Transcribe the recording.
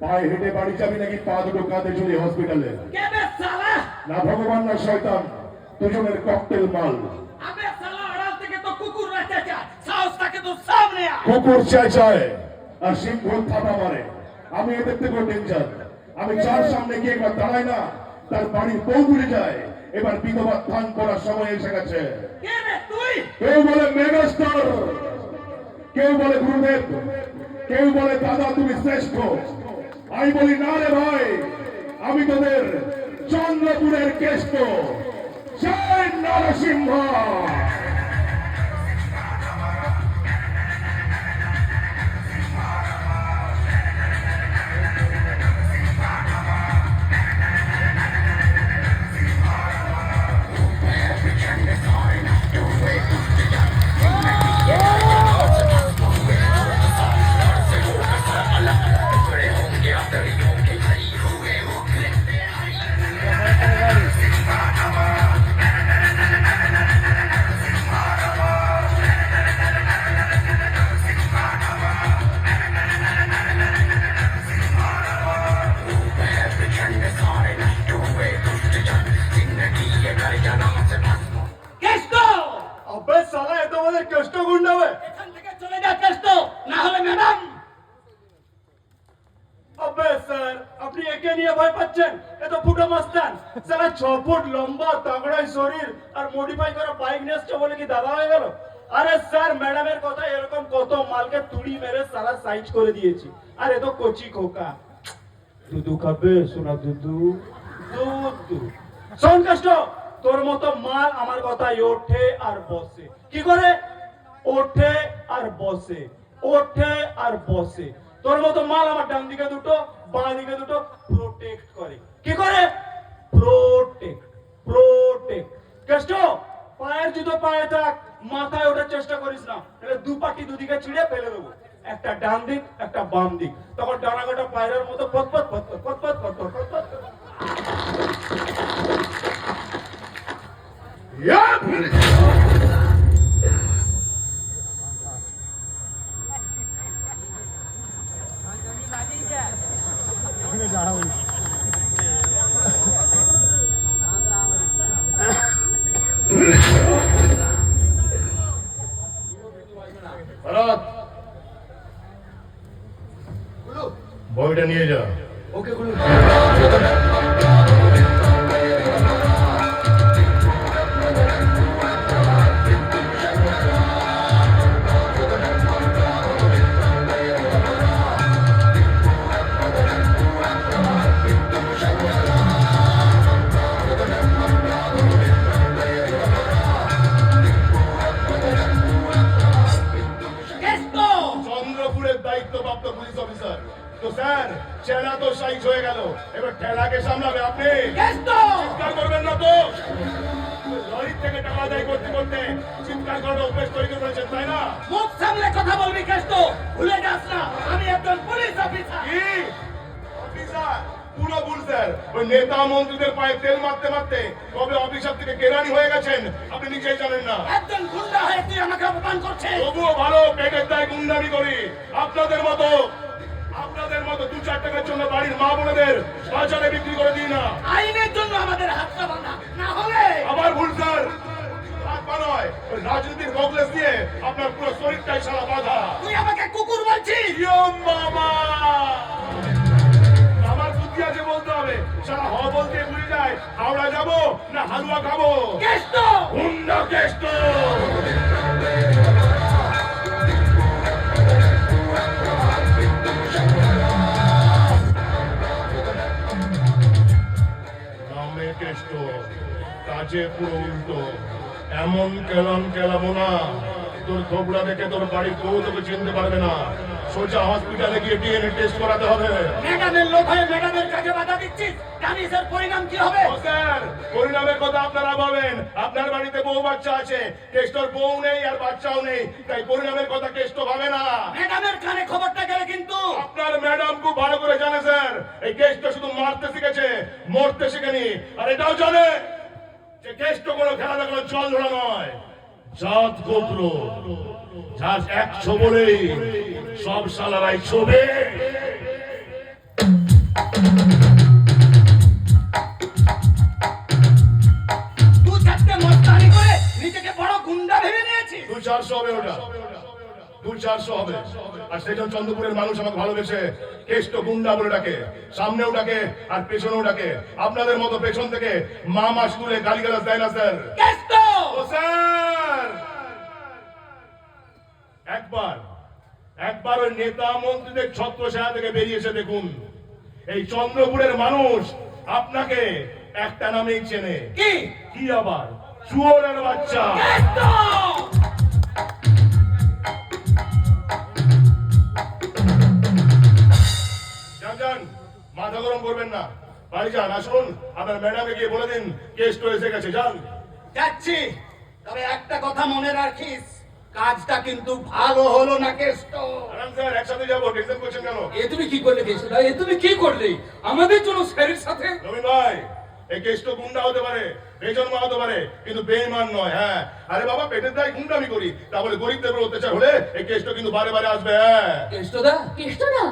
পায়ে হেঁটে বাড়ি যাবি নাকি পা দুটো কাঁধে চলে হসপিটালে না ভগবান না শয়তান দুজনের ককটেল মাল। কুকুর রাখতে চায় আর সিংহ থাপা মারে। আমি এদের থেকেও ডেঞ্জার আমি যার সামনে গিয়ে একবার দাঁড়াই না তার বাড়ির বউ ঘুরে যায়। এবার বিধবা ধান করার সময় এসে গেছে। কেউ বলে মেগাস্টার কেউ বলে গুরুদেব কেউ বলে দাদা তুমি শ্রেষ্ঠ। আমি বলি না রে ভাই আমি তোদের চন্দ্রপুরের কেষ্ট। জয় নরসিংহ। ভয় পাচ্ছেন? ফুটো ছ ফুট লম্বা তাগড়াই শরীর, আর মডিফাই করা বাইক নিয়ে বলে কি দাদা হয়ে গেল? আরে স্যার ম্যাডামের কথা এরকম কত মালকে তুড়ি মেরে সালা সাইজ করে দিয়েছি। আর কচি খোকা। দুধু খাবে, সোনা দুধু দুধু তোর মতো মাল আমার কথায় ওঠে আর বসে। কি করে? ওঠে আর বসে, ওঠে আর বসে। তোর মতো মাল আমার ডান দিকে দুটো, বাঁ দিকে দুটো প্রোটেক্ট করে। কি করে? প্রোটেক্ট প্রোটেক্ট কষ্ট, পায়ের জুতো পায়ে থাক, মাথায় ওঠার চেষ্টা করিস না। তাহলে দু পাটি দুদিকে ছিঁড়ে ফেলে দেবো। একটা ডান দিক, একটা বাম দিক। তখন ডানা কাটা পায়ের মতো পথ পথ পতপত ভরত। বইটা নিয়ে যা। ওকে গুলো এবার ঠেলাকে সামলাবে আপনি। চিৎকার করবেন না তো। লরির থেকে টাকা আদায় করতে করতে চিৎকার করার অভ্যেস তৈরি করে তাই না? মুখ সামলে কথা বলবি কেষ্ট। ভুলে যাস না আমি একজন পুলিশ অফিসার। কি? অফিসার পুরো ভুল স্যার ওই নেতা মন্ত্রীদের পায়ে তেল মারতে মারতে কবে অফিসার থেকে কেরানি হয়ে গেছেন আপনি নিজেই জানেন না। একজন গুন্ডা হয়ে তুই আমাকে অপমান করছিস। তবুও ভালো পেটের দায় গুন্ডামি করি। আপনাদের মতো চার টাকার জন্য বাড়ির মা বোনেদের বাজারে বিক্রি করে দিই না। আইনের জন্য আমাদের হাতটা বাঁধা। না হলে আবার ভুল স্যার। নয়, রাজনীতির দিয়ে আপনার পুরো শরীরটাই সারা বাধা। তুই আমাকে কুকুর বলছিস? মামা। আমার বুদ্ধি আছে বলতে হবে। সারা হ বলতে ভুলে যায়। হাওড়া যাব না হালুয়া খাব? কেষ্ট! হুন্ডা কেষ্ট! নামে কাজে পুরো উল্টো। এমন কেলাম কেলাবো না তোর থোবড়া দেখে তোর বাড়ির কেউ তোকে চিনতে পারবে না। সোজা হসপিটালে গিয়ে ডিএনএ টেস্ট করাতে হবে। ম্যাডামের লোক হয়ে ম্যাডামের কাছে বাধা দিচ্ছিস জানিস এর পরিণাম কি হবে? স্যার পরিণামের কথা আপনারা ভাবেন আপনার বাড়িতে বউ বাচ্চা আছে কেষ্টর বউ নেই আর বাচ্চাও নেই তাই পরিণামের কথা কেষ্ট ভাবে না। ম্যাডামের কানে খবরটা গেলে কিন্তু আপনার ম্যাডাম খুব ভালো করে জানে স্যার। এই কেষ্ট মারতে শিখেছে মরতে শিখেনি। আর এটাও জানে যে কেষ্ট কোনো খেলাধুলা কোনো জল ধরা নয় জাত গোত্র। যার একশো বলেই সব সালারাই ছবে দু চারশো হবে ওটা। আর সেই জন্য চন্দ্রপুরের মানুষ আমাকে ভালোবেসে কেষ্ট গুন্ডা বলে ডাকে। সামনেও ডাকে আর পেছনেও ডাকে। আপনাদের মতো পেছন থেকে মা মাস তুলে গালিগালাজ দেয় না স্যার। ও স্যার! একবার একবার ওই নেতা মন্ত্রীদের ছত্র ছায়া থেকে বেরিয়েছে দেখুন। এই চন্দ্রপুরের মানুষ আপনাকে একটা নামেই চেনে। কি? কি আবার? চুয়োরের বাচ্চা। যান মাথা গরম করবেন না। বাড়ি যান আসুন। আপনার ম্যাডামে গিয়ে বলে দিন কেস তো এসে গেছে যান। যাচ্ছি। তবে একটা কথা মনে রাখিস কাজটা কিন্তু ভালো হলো না কেষ্ট আরাম স্যার একসাথে যাব টেনশন করছেন কেন? এ তুমি কি করলে কেষ্ট এ তুমি কি করলে? আমাদের জন্য স্যারের সাথে? নবীন ভাই এই কেস তো গুন্ডা হতে পারে বেজন্মা হতে পারে কিন্তু বেইমান নয় হ্যাঁ। আরে বাবা পেটের দায় গুন্ডামি করি তাহলে গরিবদের উপর অত্যাচার হলে এই কেসটা কিন্তু বারে বারে আসবে হ্যাঁ। কেষ্টদা কেষ্টদা